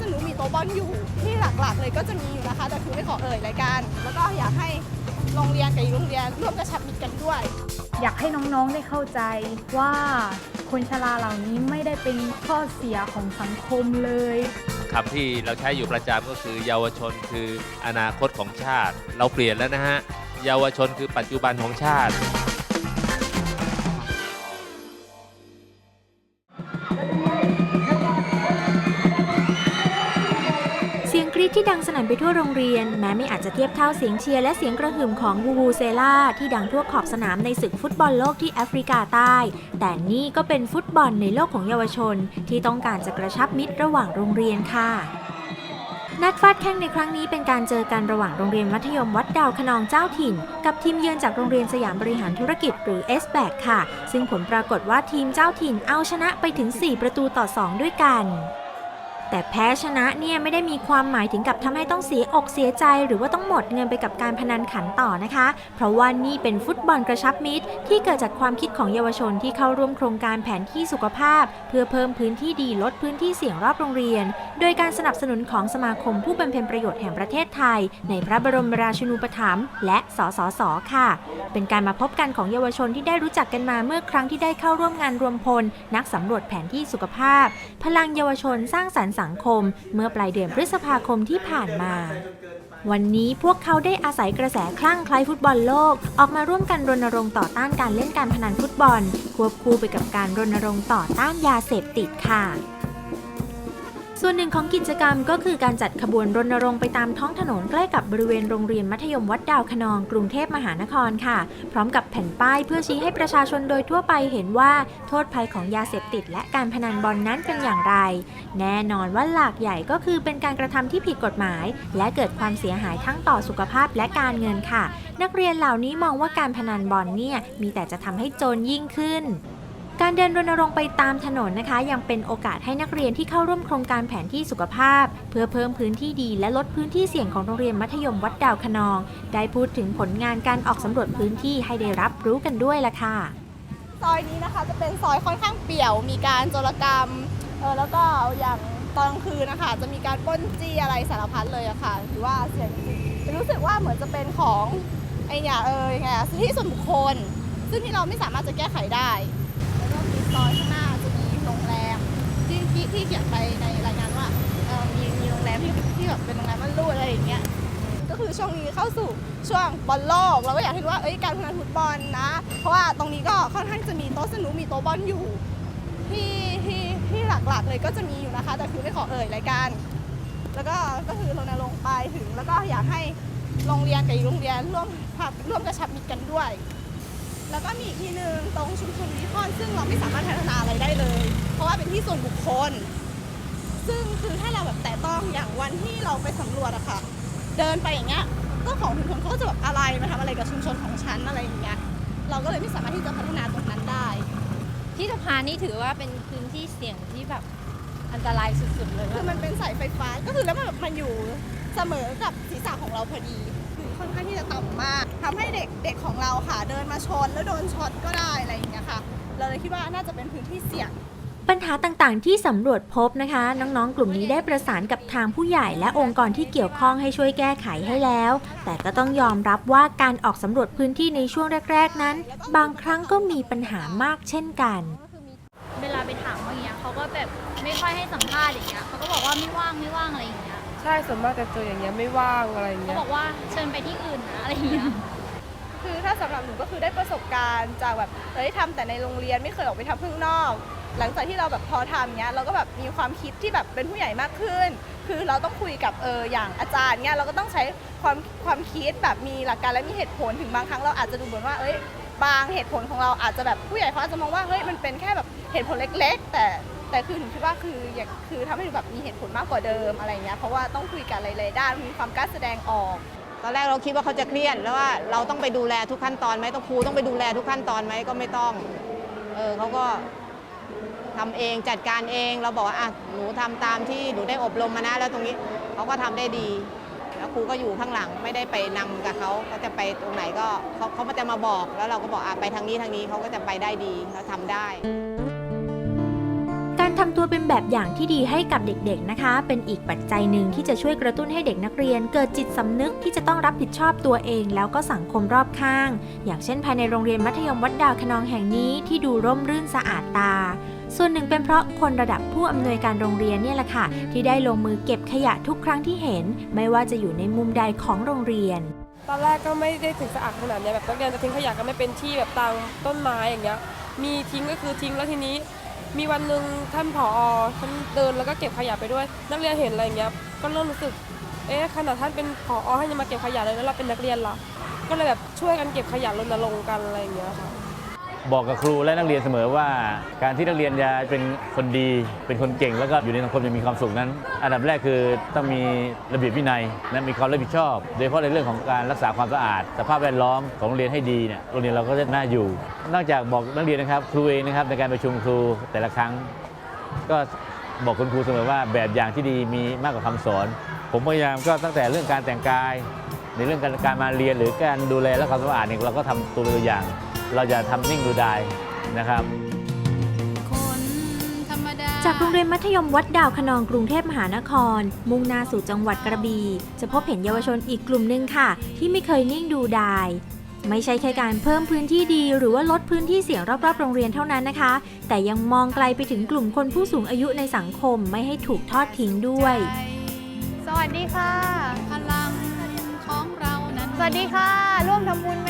สนุกมีโต๊ะบอลอยู่ที่หลักๆ เลยก็จะมีอยู่นะคะ แต่คือไม่ขอเอ่ยรายการ แล้วก็อยากให้โรงเรียนกับอีกโรงเรียนร่วมกระชับมิตรกันด้วย อยากให้น้องๆได้เข้าใจว่าคนชราเหล่านี้ไม่ได้เป็นข้อเสียของสังคมเลยคำที่เราใช้อยู่ประจำก็คือ เยาวชนคืออนาคตของชาติ เราเปลี่ยนแล้วนะฮะ เยาวชนคือปัจจุบันของชาติ ที่ดังสนั่นไปทั่วโรงเรียน แม้ไม่อาจจะเทียบเท่าเสียงเชียร์และเสียงกระหึ่มของวูวูเซล่าที่ดังทั่วขอบสนามในศึกฟุตบอลโลกที่แอฟริกาใต้ แต่นี่ก็เป็นฟุตบอลในโลกของเยาวชน ที่ต้องการจะกระชับมิตรระหว่างโรงเรียนค่ะนัดฟาดแข้งในครั้งนี้เป็นการเจอกันระหว่างโรงเรียนมัธยมวัดดาวคะนองเจ้าถิ่น กับทีมเยือนจากโรงเรียนสยามบริหารธุรกิจหรือ s b a c ค่ะ ซึ่งผลปรากฏว่าทีมเจ้าถิ่นเอาชนะไปถึง 4 ประตูต่อ 2 ด้วยกัน แต่แพ้ชนะเนี่ยไม่ได้มีความหมายถึงกับทำให้ต้องเสียอกเสียใจ หรือว่าต้องหมดเงินไปกับการพนันขันต่อนะคะ เพราะว่านี่เป็นฟุตบอลกระชับมิตร ที่เกิดจากความคิดของเยาวชนที่เข้าร่วมโครงการแผนที่สุขภาพ เพื่อเพิ่มพื้นที่ดีลดพื้นที่เสี่ยงรอบโรงเรียน โดยการสนับสนุนของสมาคมผู้บำเพ็ญประโยชน์แห่งประเทศไทย ในพระบรมราชูนูปถัมภ์และสสสค่ะ เป็นการมาพบกันของเยาวชนที่ได้รู้จักกันมาเมื่อครั้งที่ได้เข้าร่วมงานรวมพล นักสำรวจแผนที่สุขภาพ พลังเยาวชนสร้างสรรค์สังคม เมื่อปลายเดือนพฤษภาคมที่ผ่านมา วันนี้พวกเขาได้อาศัยกระแสคลั่งคล้ายฟุตบอลโลก ออกมาร่วมกันรณรงค์ต่อต้านการเล่นการพนันฟุตบอล ควบคู่ไปกับการรณรงค์ต่อต้านยาเสพติดค่ะ ส่วนหนึ่งของกิจกรรมก็คือการจัดขบวนรณรงค์ไปตามท้องถนนใกล้กับบริเวณโรงเรียนมัธยมวัดดาวคะนองกรุงเทพมหานครค่ะ พร้อมกับแผ่นป้ายเพื่อชี้ให้ประชาชนโดยทั่วไปเห็นว่าโทษภัยของยาเสพติด และการพนันบอลนั้นเป็นอย่างไร แน่นอนว่าหลักใหญ่ก็คือเป็นการกระทำที่ผิดกฎหมาย และเกิดความเสียหายทั้งต่อสุขภาพและการเงินค่ะ นักเรียนเหล่านี้มองว่าการพนันบอลเนี่ยมีแต่จะทำให้โจรยิ่งขึ้น การเดินรณรงค์ไปตามถนนนะคะ ยังเป็นโอกาสให้นักเรียนที่เข้าร่วมโครงการแผนที่สุขภาพ เพื่อเพิ่มพื้นที่ดีและลดพื้นที่เสี่ยงของโรงเรียนมัธยมวัดดาวคะนอง ได้พูดถึงผลงานการออกสำรวจพื้นที่ให้ได้รับรู้กันด้วยละค่ะ ซอยนี้นะคะจะเป็นซอยค่อนข้างเปี่ยว มีการโจรกรรมเออแล้วก็อย่างตอนกลางคืนนะคะจะมีการปล้นจี้อะไรสารพัดเลยอะค่ะหรือว่าเสียงจะรู้สึกว่าเหมือนจะเป็นของไอ้เนี่ยเออยังไงอะที่ส่วนบุคคล ซึ่งที่เราไม่สามารถจะแก้ไขได้ ซอยข้างหน้าจะมีโรงแรมที่ที่ที่เขียนไปในรายงานว่าเออมีมีโรงแรมที่ที่แบบเป็นโรงแรมม่นรูดอะไรอย่างเงี้ยก็คือช่วงนี้เข้าสู่ช่วงบอลโลกเราก็อยากเห็นว่าเอ้ยการพนันฟุตบอลนะ เพราะว่าตรงนี้ก็ค่อนข้างจะมีโต๊ะสนุกมีโต๊ะบอลอยู่ที่ที่ที่หลักๆเลยก็จะมีอยู่นะคะ แต่คือไม่ขอเอ่ยรายการ แล้วก็ก็คือรณรงค์ไปถึง แล้วก็อยากให้โรงเรียนกับอีกโรงเรียนร่วมร่วมกระชับมิตรกันด้วย แล้วก็มีอีกที่หนึ่งตรงชุมชนวิคอน ซึ่งเราไม่สามารถพัฒนาอะไรได้เลย เพราะว่าเป็นที่ส่วนบุคคล ซึ่งคือถ้าเราแบบแตะต้องอย่างวันที่เราไปสำรวจอะค่ะ เดินไปอย่างเงี้ยก็ของชุมชนเขาก็จะแบบอะไรมาทำอะไรกับชุมชนของฉันอะไรอย่างเงี้ยเราก็เลยไม่สามารถที่จะพัฒนาตรงนั้นได้ ที่สะพานนี่ถือว่าเป็นพื้นที่เสี่ยงที่แบบอันตรายสุดๆเลยคือมันเป็นสายไฟฟ้าก็คือแล้วมันแบบมันอยู่เสมอกับศีรษะของเราพอดี คือค่อนข้างที่จะต่ำมากทำให้เด็กเด็กของเราค่ะ เดินมาชนแล้วโดนช็อตก็ได้อะไรอย่างเงี้ยค่ะ เราเลยคิดว่าน่าจะเป็นพื้นที่เสี่ยงปัญหาต่างๆ ที่สำรวจพบนะคะ น้องๆ กลุ่มนี้ได้ประสานกับทางผู้ใหญ่และองค์กรที่เกี่ยวข้องให้ช่วยแก้ไขให้แล้ว แต่ก็ต้องยอมรับว่าการออกสำรวจพื้นที่ในช่วงแรก ๆ นั้น บางครั้งก็มีปัญหามากเช่นกัน เวลาไปถามว่าอย่างเงี้ยเขาก็แบบไม่ค่อยให้สัมภาษณ์อย่างเงี้ยเขาก็บอกว่าไม่ว่างไม่ว่างอะไรอย่างเงี้ย ใช่ส่วนมากจะเจออย่างเงี้ยไม่ว่างอะไรอย่างเขาเงี้ย บอกว่าเชิญไปที่อื่นนะอะไรอย่างเงี้ย คือถ้าสำหรับหนูก็คือได้ประสบการณ์จากแบบเอ้ยทำแต่ในโรงเรียนไม่เคยออกไปทำข้างนอก หลังจากที่เราแบบพอทำเนี้ยเราก็แบบมีความคิดที่แบบเป็นผู้ใหญ่มากขึ้น คือเราต้องคุยกับเอออย่างอาจารย์เนี้ยเราก็ต้องใช้ความความคิดแบบมีหลักการและมีเหตุผลถึงบางครั้งเราอาจจะดูเหมือนว่าเอ้ยบางเหตุผลของเราอาจจะแบบผู้ใหญ่เขาอาจจะมองว่าเฮ้ยมันเป็นแค่แบบเหตุผลเล็ก ๆ แต่ แต่คือหนูคิดว่าคืออยากคือทำให้หนูแบบมีเหตุผลมากกว่าเดิมอะไรเงี้ยเพราะว่าต้องคุยกันหลายๆด้านมีความกล้าแสดงออก ตอนแรกเราคิดว่าเขาจะเครียดแล้วว่าเราต้องไปดูแลทุกขั้นตอนไหมต้องครูต้องไปดูแลทุกขั้นตอนไหมก็ไม่ต้องเออเขาก็ทำเองจัดการเองเราบอกว่าอะหนูทำตามที่หนูได้อบรมมานะแล้วตรงนี้เขาก็ทำได้ดี แล้วครูก็อยู่ข้างหลังไม่ได้ไปนำกับเขาเขาจะไปตรงไหนก็เขาเขาจะมาบอกแล้วเราก็บอกอะไปทางนี้ทางนี้เขาก็จะไปได้ดีแล้วทำได้ ทำตัวเป็นแบบอย่างที่ดีให้กับเด็กๆนะคะ เป็นอีกปัจจัยหนึ่งที่จะช่วยกระตุ้นให้เด็กนักเรียน เกิดจิตสำนึกที่จะต้องรับผิดชอบตัวเอง แล้วก็สังคมรอบข้าง อย่างเช่นภายในโรงเรียนมัธยมวัดดาวคนองแห่งนี้ที่ดูร่มรื่นสะอาดตา ส่วนหนึ่งเป็นเพราะคนระดับผู้อำนวยการโรงเรียนเนี่ยแหละค่ะ ที่ได้ลงมือเก็บขยะทุกครั้งที่เห็น ไม่ว่าจะอยู่ในมุมใดของโรงเรียนตอนแรกก็ไม่ได้ถึงสะอาดขนาดนี้แบบนักเรียนจะทิ้งขยะก็ไม่เป็นที่แบบตามต้นไม้อย่างเงี้ยมีทิ้งก็คือทิ้งแล้วทีนี้ มีวันหนึ่งท่านผอท่านเดินแล้วก็เก็บขยะไปด้วย นักเรียนเห็นอะไรอย่างเงี้ยก็เริ่มรู้สึกเอ๊ะขนาดท่านเป็นผอให้ยังมาเก็บขยะเลยแล้วเราเป็นนักเรียนล่ะก็เลยแบบช่วยกันเก็บขยะรณรงค์กันอะไรอย่างเงี้ยค่ะ บอกกับครูและนักเรียนเสมอว่า การที่นักเรียนจะเป็นคนดี เป็นคนเก่ง แล้วก็อยู่ในสังคมอย่างมีความสุขนั้น อันดับแรกคือต้องมีระเบียบวินัยและมีความรับผิดชอบ โดยเฉพาะในเรื่องของการรักษาความสะอาด สภาพแวดล้อมของโรงเรียนให้ดีเนี่ยโรงเรียนเราก็จะน่าอยู่ นอกจากบอกนักเรียนนะครับครูเองนะครับในการประชุมครูแต่ละครั้ง ก็บอกคุณครูเสมอว่าแบบอย่างที่ดีมีมากกว่าคำสอน ผมพยายามก็ตั้งแต่เรื่องการแต่งกาย ในเรื่องการการมาเรียนหรือการดูแลและความสะอาดเนี่ยเราก็ทำตัวเป็นตัวอย่าง เราจะทำนิ่งดูดายนะครับ จากโรงเรียนมัธยมวัดดาวคะนองกรุงเทพมหานคร มุ่งหน้าสู่จังหวัดกระบี่จะพบเห็นเยาวชนอีกกลุ่มหนึ่งค่ะ ที่ไม่เคยนิ่งดูดาย ไม่ใช่แค่การเพิ่มพื้นที่ดี หรือว่าลดพื้นที่เสี่ยงรอบๆ โรงเรียนเท่านั้นนะคะ แต่ยังมองไกลไปถึงกลุ่มคนผู้สูงอายุในสังคมไม่ให้ถูกทอดทิ้งด้วย สวัสดีค่ะ พลังของเรานั้น สวัสดีค่ะ ร่วมทำบุญไหมคะ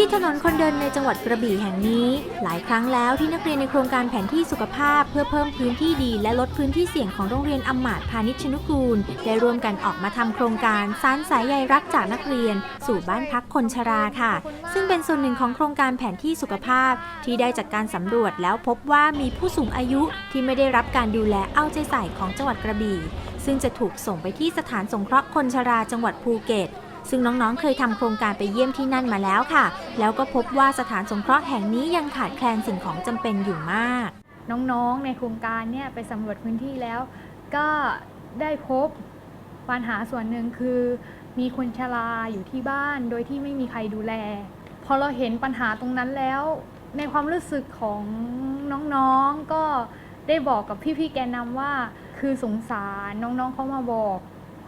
ที่ถนนคนเดินในจังหวัดกระบี่แห่งนี้ หลายครั้งแล้วที่นักเรียนในโครงการแผนที่สุขภาพ เพื่อเพิ่มพื้นที่ดี และลดพื้นที่เสี่ยงของโรงเรียนอำมาตพาณิชยนุกูล ได้ร่วมกันออกมาทำโครงการสานสายใยรักจากนักเรียน สู่บ้านพักคนชราค่ะ ซึ่งเป็นส่วนหนึ่งของโครงการแผนที่สุขภาพ ที่ได้จากการสำรวจแล้วพบว่ามีผู้สูงอายุที่ไม่ได้รับการดูแลเอาใจใส่ของจังหวัดกระบี่ ซึ่งจะถูกส่งไปที่สถานสงเคราะห์คนชราจังหวัดภูเก็ต ซึ่งน้องๆ เคยทำโครงการไปเยี่ยมที่นั่นมาแล้วค่ะ แล้วก็พบว่าสถานสงเคราะห์แห่งนี้ยังขาดแคลนสิ่งของจำเป็นอยู่มาก น้องๆ ในโครงการเนี่ยไปสำรวจพื้นที่แล้ว ก็ได้พบปัญหาส่วนหนึ่งคือ มีคนชราอยู่ที่บ้านโดยที่ไม่มีใครดูแล พอเราเห็นปัญหาตรงนั้นแล้ว ในความรู้สึกของน้องๆ ก็ได้บอกกับพี่ๆ แกนนำว่า คือสงสารน้องๆเขามาบอก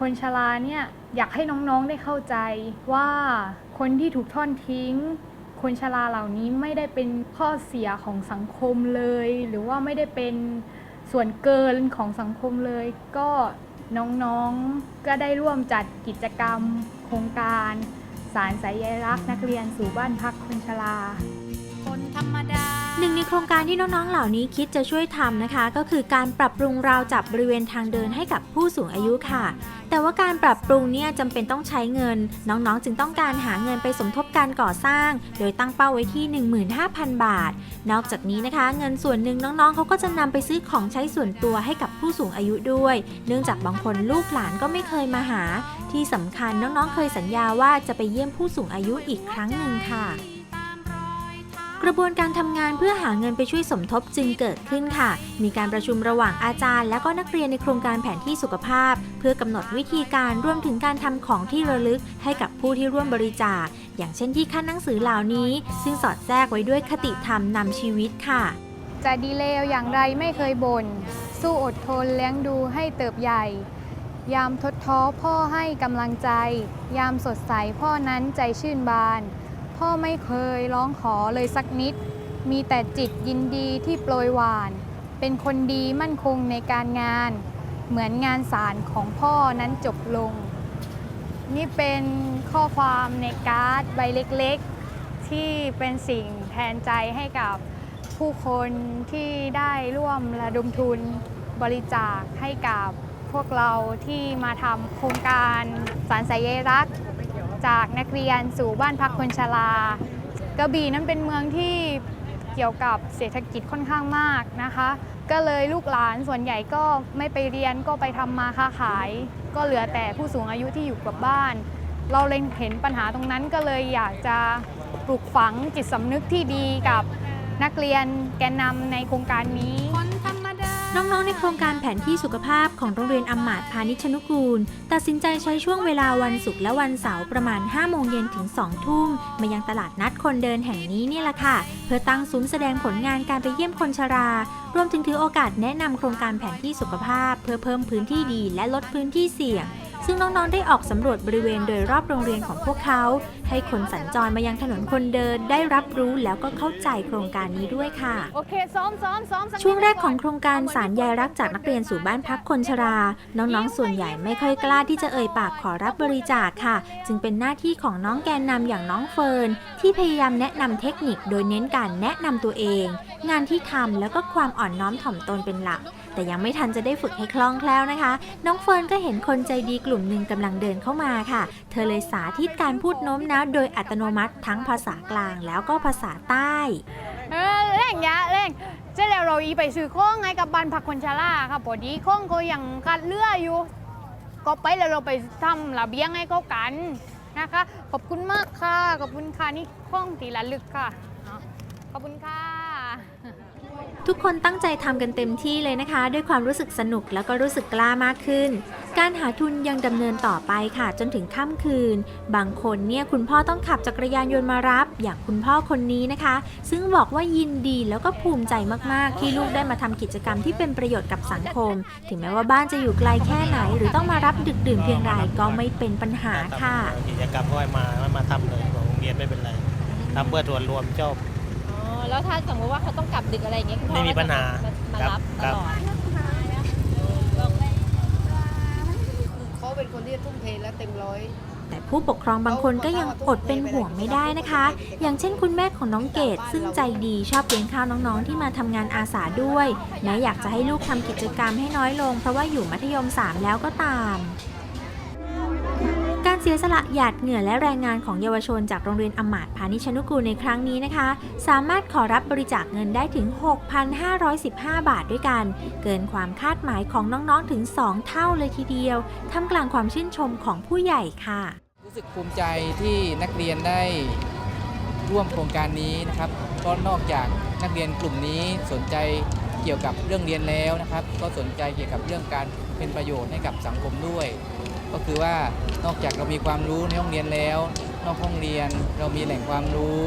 คนชราเนี่ยอยากให้น้องๆได้เข้าใจว่าคนที่ถูกทอดทิ้ง คนชราเหล่านี้ไม่ได้เป็นข้อเสียของสังคมเลย หรือว่าไม่ได้เป็นส่วนเกินของสังคมเลย ก็น้องๆก็ได้ร่วมจัดกิจกรรม โครงการสารสายใยรักนักเรียนสู่บ้านพักคนชรา คนธรรมดา ในโครงการที่น้องๆ เหล่านี้คิดจะช่วยทำนะคะ ก็คือการปรับปรุงราวจับบริเวณทางเดินให้กับผู้สูงอายุค่ะ แต่ว่าการปรับปรุงเนี่ยจำเป็นต้องใช้เงิน น้องๆ จึงต้องการหาเงินไปสมทบการก่อสร้าง โดยตั้งเป้าไว้ที่ 15,000 บาท นอกจากนี้นะคะ เงินส่วนหนึ่งน้องๆ เขาก็จะนำไปซื้อของใช้ส่วนตัวให้กับผู้สูงอายุด้วย เนื่องจากบางคนลูกหลานก็ไม่เคยมาหา ที่สำคัญน้องๆ เคยสัญญาว่าจะไปเยี่ยมผู้สูงอายุอีกครั้งหนึ่งค่ะ กระบวนการทำงานเพื่อหาเงินไปช่วยสมทบจึงเกิดขึ้นค่ะ มีการประชุมระหว่างอาจารย์ และก็นักเรียนในโครงการแผนที่สุขภาพ เพื่อกำหนดวิธีการรวมถึงการทำของที่ระลึกให้กับผู้ที่ร่วมบริจาค อย่างเช่นที่ขั้นหนังสือเหล่านี้ ซึ่งสอดแทรกไว้ด้วยคติธรรมนำชีวิตค่ะ จะดีเลวอย่างไรไม่เคยบน่นสู้อดทนเลี้ยงดูให้เติบใหญ่ ยามทดท้อพ่อให้กำลังใจ ยามสดใสพ่อนั้นใจชื่นบาน พ่อไม่เคยร้องขอเลยสักนิด มีแต่จิตยินดีที่โปรยหวาน เป็นคนดีมั่นคงในการงาน เหมือนงานสารของพ่อนั้นจบลง นี่เป็นข้อความในการ์ดใบเล็กๆ ที่เป็นสิ่งแทนใจให้กับผู้คนที่ได้ร่วมระดมทุนบริจาคให้กับพวกเราที่มาทำโครงการสารสายใยรัก จากนักเรียนสู่บ้านพักคนชรากระบี่นั้นเป็นเมืองที่เกี่ยวกับเศรษฐกิจค่อนข้างมากนะคะ ก็เลยลูกหลานส่วนใหญ่ก็ไม่ไปเรียนก็ไปทำมาค้าขาย ก็เหลือแต่ผู้สูงอายุที่อยู่กับบ้าน เราเล็งเห็นปัญหาตรงนั้นก็เลยอยากจะปลูกฝังจิตสำนึกที่ดีกับนักเรียนแกนนำในโครงการนี้ น้องๆ ในโครงการแผนที่สุขภาพของโรงเรียนอมมาตพาณิชนุกูล ตัดสินใจใช้ช่วงเวลาวันศุกร์และวันเสาร์ประมาณ 5 โมงเย็นถึง 2 ทุ่ม มายังตลาดนัดคนเดินแห่งนี้เนี่ยแหละค่ะ เพื่อตั้งซุ้มแสดงผลงานการไปเยี่ยมคนชรา รวมถึงถือโอกาสแนะนำโครงการแผนที่สุขภาพ เพื่อเพิ่มพื้นที่ดีและลดพื้นที่เสี่ยง ซึ่งน้องๆ ได้ออกสำรวจบริเวณโดยรอบโรงเรียนของพวกเขา ให้คนสัญจรมายังถนนคนเดินได้รับรู้แล้วก็เข้าใจโครงการนี้ด้วยค่ะ โอเคซ้อมซ้อมซ้อมสักนิดช่วงแรกของโครงการสารใยรักจากนักเรียนสู่บ้านพักคนชรา น้องๆ ส่วนใหญ่ไม่ค่อยกล้าที่จะเอ่ยปากขอรับบริจาคค่ะ จึงเป็นหน้าที่ของน้องแกนนำอย่างน้องเฟิร์นที่พยายามแนะนำเทคนิคโดยเน้นการแนะนำตัวเอง งานที่ทำแล้วก็ความอ่อนน้อมถ่อมตนเป็นหลัก แต่ยังไม่ทันจะได้ฝึกให้คล่องแคล่วนะคะ น้องเฟิร์นก็เห็นคนใจดีกลุ่มหนึ่งกำลังเดินเข้ามาค่ะ เธอเลยสาธิตการพูดโน้มน้าวโดยอัตโนมัติทั้งภาษากลางแล้วก็ภาษาใต้เออเร่งยะเร่งเจ๊แล้วเราอีไปซื้อข้องไงกับบ้านพักคนชราค่ะพอดีข้องก็ยังกัดเลืออยู่ ก็ไปแล้วเราไปทำระเบียงให้เขากันนะคะ ขอบคุณมากค่ะ ขอบคุณค่ะนี่ข้องตีละลึกค่ะ ขอบคุณค่ะ ทุกคนตั้งใจทำกันเต็มที่เลยนะคะ ด้วยความรู้สึกสนุกแล้วก็รู้สึกกล้ามากขึ้น การหาทุนยังดำเนินต่อไปค่ะ จนถึงค่ำคืน บางคนเนี่ยคุณพ่อต้องขับจักรยานยนต์มารับ อย่างคุณพ่อคนนี้นะคะ ซึ่งบอกว่ายินดีแล้วก็ภูมิใจมากๆ ที่ลูกได้มาทำกิจกรรมที่เป็นประโยชน์กับสังคม ถึงแม้ว่าบ้านจะอยู่ไกลแค่ไหน หรือต้องมารับดึกดื่นเพียงไรก็ไม่เป็นปัญหาค่ะกิจกรรมก็ให้มาไม่มาทำเลยของโรงเรียนไม่เป็นไรทำเพื่อส่วนรวมชอบอ๋อ แล้วถ้าสมมติว่าเขาต้องกลับดึกอะไรอย่างเงี้ยคุณพ่อไม่มีปัญหามาครับรับตครับลอดเขาเป็นคนที่ทุ่มเทและเต็มร้อย แต่ผู้ปกครองบางคนก็ยังอดเป็นห่วงไม่ได้นะคะ อย่างเช่นคุณแม่ของน้องเกดซึ่งใจดีชอบเลี้ยงข้าวน้องๆ ที่มาทำงานอาสาด้วยแม้อยากจะให้ลูกทำกิจกรรมให้น้อยลง เพราะว่าอยู่มัธยม 3 แล้วก็ตามการ เสียสละหยาดเหงื่อและแรงงานของเยาวชนจากโรงเรียนอมาตพานิชนุกูลในครั้งนี้นะคะ สามารถขอรับบริจาคเงินได้ถึง 6,515 บาทด้วยกัน เกินความคาดหมายของน้องๆถึง 2 เท่าเลยทีเดียวท่ามกลางความชื่นชมของผู้ใหญ่ค่ะ รู้สึกภูมิใจที่นักเรียนได้ร่วมโครงการนี้นะครับเพราะนอกจากนักเรียนกลุ่มนี้สนใจเกี่ยวกับเรื่องเรียนแล้วนะครับ ก็สนใจเกี่ยวกับเรื่องการเป็นประโยชน์ให้กับสังคมด้วย ก็คือว่านอกจากเรามีความรู้ในห้องเรียนแล้ว นอกห้องเรียนเรามีแหล่งความรู้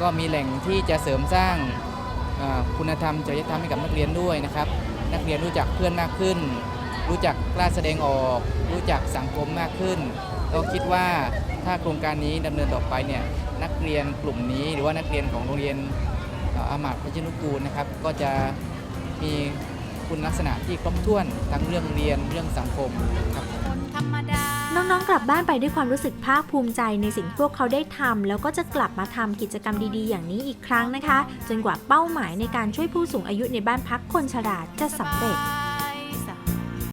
ก็มีแหล่งที่จะเสริมสร้างคุณธรรมจริยธรรมให้กับนักเรียนด้วยนะครับ นักเรียนรู้จักเพื่อนมากขึ้น รู้จักกล้าแสดงออก รู้จักสังคมมากขึ้นเราคิดว่าถ้าโครงการนี้ดำเนินต่อไปเนี่ยนักเรียนกลุ่มนี้หรือว่านักเรียนของโรงเรียนอามาตย์พัชนุกูลนะครับ ก็จะมีคุณลักษณะที่ครบถ้วนทั้งเรื่องเรียนเรื่องสังคมครับ น้องๆ กลับบ้านไปด้วยความรู้สึกภาคภูมิใจในสิ่งที่พวกเขาได้ทำแล้วก็จะกลับมาทำกิจกรรมดีๆ อย่างนี้อีกครั้งนะคะ จนกว่าเป้าหมายในการช่วยผู้สูงอายุในบ้านพักคนชราจะสำเร็จ